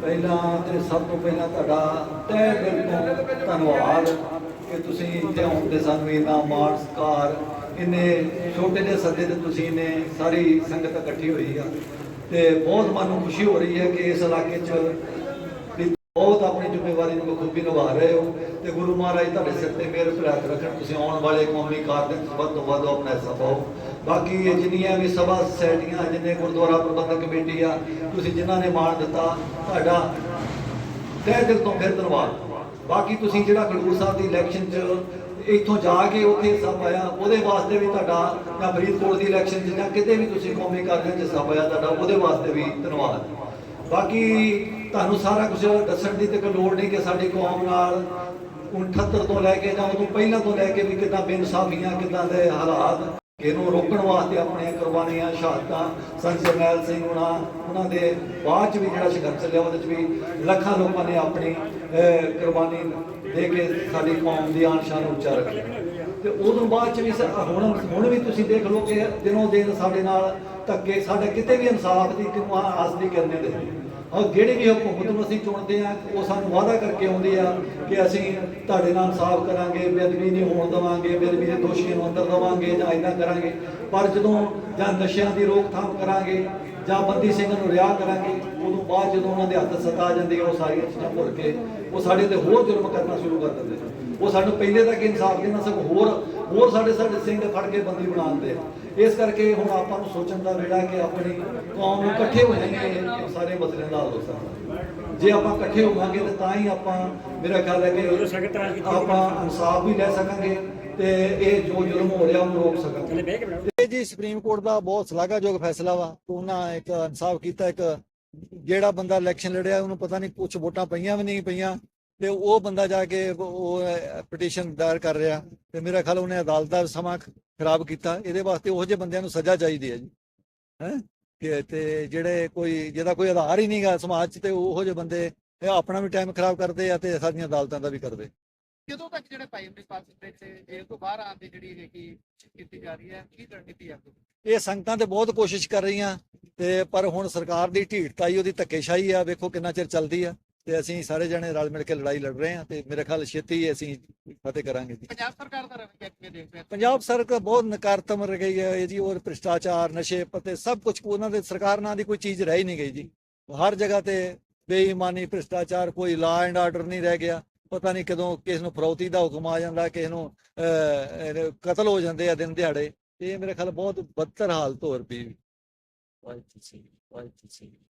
ਪਹਿਲਾਂ ਤੇ ਸਭ ਤੋਂ ਪਹਿਲਾਂ ਤੁਹਾਡਾ ਤਹਿ ਦਿਲ ਤੋਂ ਧੰਨਵਾਦ ਕਿ ਤੁਸੀਂ ਇੱਥੇ ਆਉਣ ਦੇ ਸਾਨੂੰ ਇੰਨਾ ਮਾਣ ਸਤਿਕਾਰ, ਇੰਨੇ ਛੋਟੇ ਜਿਹੇ ਸੱਦੇ ਤੇ ਤੁਸੀਂ ਨੇ ਸਾਰੀ ਸੰਗਤ ਇਕੱਠੀ ਹੋਈ ਆ। ਤੇ ਬਹੁਤ ਮਨ ਨੂੰ ਖੁਸ਼ੀ ਹੋ ਰਹੀ ਹੈ ਕਿ ਇਸ ਇਲਾਕੇ 'ਚ ਵੀ ਬਹੁਤ ਆਪਣੀ ਜ਼ਿੰਮੇਵਾਰੀ ਨੂੰ ਬਖੂਬੀ ਨਿਭਾ ਰਹੇ ਹੋ ਤੇ ਗੁਰੂ ਮਹਾਰਾਜ ਤੁਹਾਡੇ ਸਿਰ ਤੇ ਮਿਹਰ ਭਰਿਆਤ ਰੱਖਣ, ਤੁਸੀਂ ਆਉਣ ਵਾਲੇ ਕੌਮੀ ਕਾਰਜ ਵਿੱਚ ਵੱਧ ਤੋਂ ਵੱਧ ਆਪਣਾ ਹਿੱਸਾ ਪਾਓ। ਬਾਕੀ ਇਹ ਜਿੰਨੀਆਂ ਵੀ ਸਭਾ ਸੁਸਾਇਟੀਆਂ ਜਿੰਨੇ ਗੁਰਦੁਆਰਾ ਪ੍ਰਬੰਧਕ ਕਮੇਟੀ ਆ, ਤੁਸੀਂ ਜਿਨ੍ਹਾਂ ਨੇ ਮਾਣ ਦਿੱਤਾ, ਤੁਹਾਡਾ ਤਹਿ ਦਿਲ ਤੋਂ ਫਿਰ ਧੰਨਵਾਦ। ਬਾਕੀ ਤੁਸੀਂ ਜਿਹੜਾ ਖਡੂਰ ਸਾਹਿਬ ਦੀ ਇਲੈਕਸ਼ਨ 'ਚ ਇੱਥੋਂ ਜਾ ਕੇ ਉੱਥੇ ਹਿੱਸਾ ਪਾਇਆ ਉਹਦੇ ਵਾਸਤੇ ਵੀ ਤੁਹਾਡਾ, ਜਾਂ ਫਰੀਦਕੋਟ ਦੀ ਇਲੈਕਸ਼ਨ 'ਚ, ਜਾਂ ਕਿਤੇ ਵੀ ਤੁਸੀਂ ਕੌਮੀ ਕਾਰਜਾਂ 'ਚ ਹਿੱਸਾ ਪਾਇਆ ਤੁਹਾਡਾ ਉਹਦੇ ਵਾਸਤੇ ਵੀ ਧੰਨਵਾਦ। ਬਾਕੀ ਤੁਹਾਨੂੰ ਸਾਰਾ ਕੁਝ ਦੱਸਣ ਦੀ ਤੇ ਕੋਈ ਲੋੜ ਨਹੀਂ ਕਿ ਸਾਡੀ ਕੌਮ ਨਾਲ 69 ਤੋਂ ਲੈ ਕੇ ਜਾਂ ਉਹ ਤੋਂ ਪਹਿਲਾਂ ਤੋਂ ਲੈ ਕੇ ਵੀ ਕਿੱਦਾਂ ਬੇਇਨਸਾਫੀਆਂ, ਕਿੱਦਾਂ ਦੇ ਹਾਲਾਤ ਇਹਨੂੰ ਰੋਕਣ ਵਾਸਤੇ ਆਪਣੀਆਂ ਕੁਰਬਾਨੀਆਂ, ਸ਼ਹਾਦਤਾਂ, ਸੰਤ ਜਰਨੈਲ ਸਿੰਘ ਉਹਨਾਂ ਉਹਨਾਂ ਦੇ ਬਾਅਦ ਚ ਵੀ ਜਿਹੜਾ ਸੰਘਰਸ਼ ਚੱਲਿਆ, ਉਹਦੇ ਚ ਵੀ ਲੱਖਾਂ ਲੋਕਾਂ ਨੇ ਆਪਣੀ ਕੁਰਬਾਨੀ ਦੇ ਕੇ ਸਾਡੀ ਕੌਮ ਦੀ ਆਨ ਸ਼ਾਨ ਨੂੰ ਉੱਚਾ ਰੱਖਿਆ ਤੇ ਉਦੋਂ ਬਾਅਦ ਚ ਵੀ ਸ- ਹੁਣ ਹੁਣ ਵੀ ਤੁਸੀਂ ਦੇਖ ਲਓ ਕਿ ਦਿਨੋਂ ਦਿਨ ਸਾਡੇ ਨਾਲ ਧੱਕੇ, ਸਾਡੇ ਕਿਤੇ ਵੀ ਇਨਸਾਫ ਦੀ ਕਿਉਂ ਆਸ ਨਹੀਂ ਕਰਨੇ ਦੇ ਔਰ ਜਿਹੜੀ ਵੀ ਹੁਕਮ ਨੂੰ ਅਸੀਂ ਚੁਣਦੇ ਆ ਉਹ ਸਾਨੂੰ ਵਾਅਦਾ ਕਰਕੇ ਆਉਂਦੇ ਆ ਕਿ ਅਸੀਂ ਤੁਹਾਡੇ ਨਾਲ ਸਾਫ਼ ਕਰਾਂਗੇ, ਬੇਅਦਬੀ ਨਹੀਂ ਹੋਣ ਦੇਵਾਂਗੇ, ਬੇਅਦਬੀ ਦੇ ਦੋਸ਼ੀਆਂ ਨੂੰ ਅੰਦਰ ਦੇਵਾਂਗੇ ਜਾਂ ਇਦਾਂ ਕਰਾਂਗੇ। ਪਰ ਜਦੋਂ ਜਾਂ ਨਸ਼ਿਆਂ ਦੀ ਰੋਕਥਾਮ ਕਰਾਂਗੇ ਜਾਂ ਬੰਦੀ ਸਿੰਘ ਨੂੰ ਰਿਹਾ ਕਰਾਂਗੇ ਉਦੋਂ ਬਾਅਦ ਜਦੋਂ ਉਹਨਾਂ ਦੇ ਹੱਥ ਸਤਾ ਆ ਜਾਂਦੀ ਹੈ ਉਹ ਸਾਰੀਆਂ ਚੀਜ਼ਾਂ ਭੁੱਲ ਕੇ ਉਹ ਸਾਡੇ ਤੇ ਹੋਰ ਜ਼ੁਲਮ ਕਰਨਾ ਸ਼ੁਰੂ ਕਰ ਦਿੰਦੇ ਨੇ। ਉਹ ਸਾਨੂੰ ਪਹਿਲੇ ਤੱਕ ਇਨਸਾਫ ਦੇਣਾ ਸਗੋਂ ਹੋਰ ਹੋਰ ਸਾਡੇ ਸਾਡੇ ਸਿੰਘ ਫੜ ਕੇ ਬੰਦੀ ਬਣਾਉਂਦੇ ਆ। ਇਸ ਕਰਕੇ ਹੁਣ ਆਪਾਂ ਨੂੰ ਸੋਚਣ ਦਾ ਵੇੜਾ ਕਿ ਆਪਣੀ ਕੌਮ ਨੂੰ ਇਕੱਠੇ ਹੋ ਜਾਈਏ ਸਾਰੇ ਮਸਲਿਆਂ ਦਾ ਹੱਲ ਹੋ ਸਕਦਾ ਜੇ ਆਪਾਂ ਇਕੱਠੇ ਹੋਵਾਂਗੇ ਤਾਂ ਤਾਂ ਹੀ ਆਪਾਂ ਮੇਰਾ ਖਿਆਲ ਹੈ ਕਿ ਆਪਾਂ ਇਨਸਾਫ ਵੀ ਲੈ ਸਕਾਂਗੇ ਤੇ ਇਹ ਜੋ ਜ਼ੁਲਮ ਹੋ ਰਿਹਾ ਉਹਨੂੰ ਰੋਕ ਸਕਾਂਗੇ। ਜੀ ਸੁਪਰੀਮ ਕੋਰਟ ਦਾ ਬਹੁਤ ਸ਼ਲਾਘਾਯੋਗ ਫੈਸਲਾ ਵਾ ਉਹਨਾਂ ਇੱਕ ਇਨਸਾਫ ਕੀਤਾ, ਇੱਕ ਜਿਹੜਾ ਬੰਦਾ ਇਲੈਕਸ਼ਨ ਲੜਿਆ, ਉਹਨੂੰ ਪਤਾ ਨਹੀਂ ਕੁਝ ਵੋਟਾਂ ਪਈਆਂ ਵੀ ਨਹੀਂ ਪਈਆਂ, ਤੇ ਉਹ ਬੰਦਾ ਜਾ ਕੇ ਉਹ ਪਟੀਸ਼ਨ ਦਾਇਰ ਕਰ ਰਿਹਾ, ਤੇ ਮੇਰਾ ਖਿਆਲ ਉਹਨੇ ਅਦਾਲਤ ਦਾ ਸਮਾਂ ਖਰਾਬ ਕੀਤਾ, ਇਹਦੇ ਵਾਸਤੇ ਉਹ ਜਿਹੇ ਬੰਦਿਆਂ ਨੂੰ ਸਜ਼ਾ ਚਾਹੀਦੀ ਹੈ ਜੀ, ਹੈ? ਤੇ ਜਿਹੜੇ ਕੋਈ, ਜਿਹਦਾ ਕੋਈ ਆਧਾਰ ਹੀ ਨਹੀਂਗਾ ਸਮਾਜ 'ਚ, ਤੇ ਉਹੋ ਜਿਹੇ ਬੰਦੇ ਆਪਣਾ ਵੀ ਟਾਈਮ ਖਰਾਬ ਕਰਦੇ ਆ, ਤੇ ਸਾਡੀਆਂ ਅਦਾਲਤਾਂ ਦਾ ਵੀ ਕਰਦੇ। ਜਦੋਂ ਤੱਕ ਜਿਹੜੇ ਸਿੰਘ ਦੇ ਜੇਲ੍ਹ ਤੋਂ ਬਾਹਰ ਆਉਣ ਦੀ ਜਿਹੜੀ ਹੈਗੀ ਕੀਤੀ ਜਾ ਰਹੀ ਹੈ ਕੀ ਰਣਨੀਤੀ ਹੈ? ਇਹ ਸੰਗਤਾਂ ਤੇ ਬਹੁਤ ਕੋਸ਼ਿਸ਼ ਕਰ ਰਹੀਆਂ ਤੇ ਪਰ ਹੁਣ ਸਰਕਾਰ ਦੀ ਢੀਠਤਾਈ ਉਹਦੀ ਧੱਕੇਸ਼ਾਹੀ ਆ ਵੇਖੋ ਕਿੰਨਾ ਚਿਰ ਚੱਲਦੀ ਆ ਤੇ ਅਸੀਂ ਸਾਰੇ ਜਣੇ ਰਲ ਮਿਲ ਕੇ ਲੜਾਈ ਲੜ ਰਹੇ ਹਾਂ ਤੇ ਮੇਰੇ ਖਿਆਲ ਛੇਤੀ ਅਸੀਂ ਫਤਿਹ ਕਰਾਂਗੇ ਜੀ। ਪੰਜਾਬ ਸਰਕਾਰ ਦਾ ਰਵੱਈਆ ਕਿਵੇਂ ਦੇਖਦੇ ਹੋ ਪੰਜਾਬ ਸਰਕਾਰ ਬਹੁਤ ਨਕਾਰਤਮਕ ਰਹਿ ਗਈ ਹੈ ਜੀ ਔਰ ਭ੍ਰਿਸ਼ਟਾਚਾਰ ਨਸ਼ੇ ਪਤੇ ਸਭ ਕੁਝ ਉਹਨਾਂ ਦੇ ਸਰਕਾਰ ਨਾਂ ਦੀ ਕੋਈ ਚੀਜ਼ ਰਹਿ ਨਹੀਂ ਗਈ ਜੀ। ਹਰ ਜਗ੍ਹਾ ਤੇ ਬੇਈਮਾਨੀ ਭ੍ਰਿਸ਼ਟਾਚਾਰ ਕੋਈ ਲਾ ਐਂਡ ਆਰਡਰ ਨਹੀਂ ਰਹਿ ਗਿਆ। ਪਤਾ ਨਹੀਂ ਕਦੋਂ ਕਿਸ ਨੂੰ ਫਰੌਤੀ ਦਾ ਹੁਕਮ ਆ ਜਾਂਦਾ ਕਿਸ ਨੂੰ ਅਹ, ਕਤਲ ਹੋ ਜਾਂਦੇ ਆ ਦਿਨ ਦਿਹਾੜੇ। ਤੇ ਇਹ ਮੇਰੇ ਖਿਆਲ ਬਹੁਤ ਬਦਤਰ ਹਾਲਤ ਹੋਰ ਪਈ ਵਾਹਿਗੁਰੂ ਜੀ ਵਾਹਿਗੁਰੂ ਜੀ